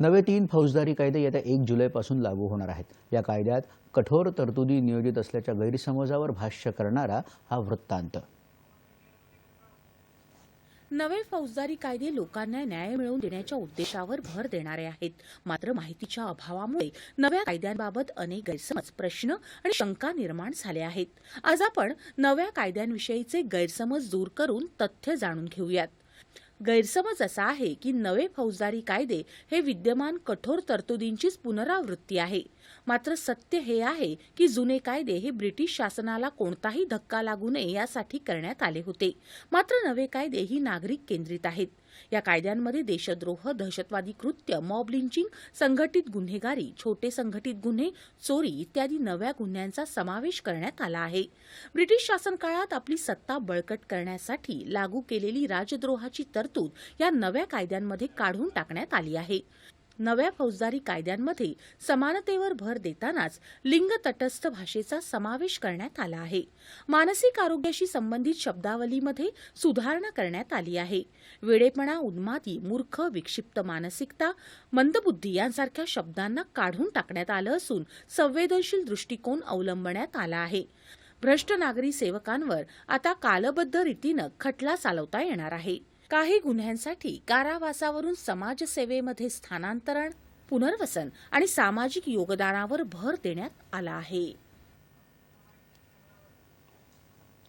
नवे तीन फौजदारी कायदे येत्या एक जुलैपासून लागू होणार आहेत. या कायद्यात कठोर तरतुदी नियोजित असल्याच्या गैरसमजावर भाष्य करणारा हा वृत्तांत. नवे फौजदारी कायदे लोकांना न्याय मिळवून देण्याच्या उद्देशावर भर देणारे आहेत. मात्र माहितीच्या अभावामुळे नव्या कायद्यांबाबत अनेक गैरसमज प्रश्न आणि शंका निर्माण झाले आहेत. आज आपण नव्या कायद्यांविषयीचे गैरसमज दूर करून तथ्य जाणून घेऊयात. गैरसमज असा आहे की नवे फौजदारी कायदे हे विद्यमान कठोर तरतुदींचीच पुनरावृत्ती आहे. मात्र सत्य हे आहे की जुने कायदे हे ब्रिटिश शासनाला कोणताही धक्का लागू नये यासाठी करण्यात आले होते. मात्र नवे कायदे ही नागरिक केंद्रित आहेत. या कायद्यांमध्ये देशद्रोह दहशतवादी कृत्य मॉब लिंचिंग संघटित गुन्हेगारी छोटे संघटित गुन्हे चोरी इत्यादी नव्या गुन्ह्यांचा समावेश करण्यात आला आहे. ब्रिटिश शासन काळात आपली सत्ता बळकट करण्यासाठी लागू केलेली राजद्रोहाची तरतूद या नव्या कायद्यांमध्ये काढून टाकण्यात आली आहे. नव्या फौजदारी कायद्यांमध्ये समानतेवर भर देतानाच लिंग तटस्थ भाषेचा समावेश करण्यात आला आहे. मानसिक आरोग्याशी संबंधित शब्दावलीमध्ये सुधारणा करण्यात आली आहे. वेडेपणा उन्मादी मूर्ख विक्षिप्त मानसिकता मंदबुद्धी यांसारख्या शब्दांना काढून टाकण्यात आलं असून संवेदनशील दृष्टिकोन अवलंबण्यात आला आहे. भ्रष्ट नागरी सेवकांवर आता कालबद्ध रीतीनं खटला चालवता येणार आहे. काही गुन्ह्यांसाठी कारावासावरून समाजसेवेमध्ये स्थानांतरण पुनर्वसन आणि सामाजिक योगदानावर भर देण्यात आला आहे.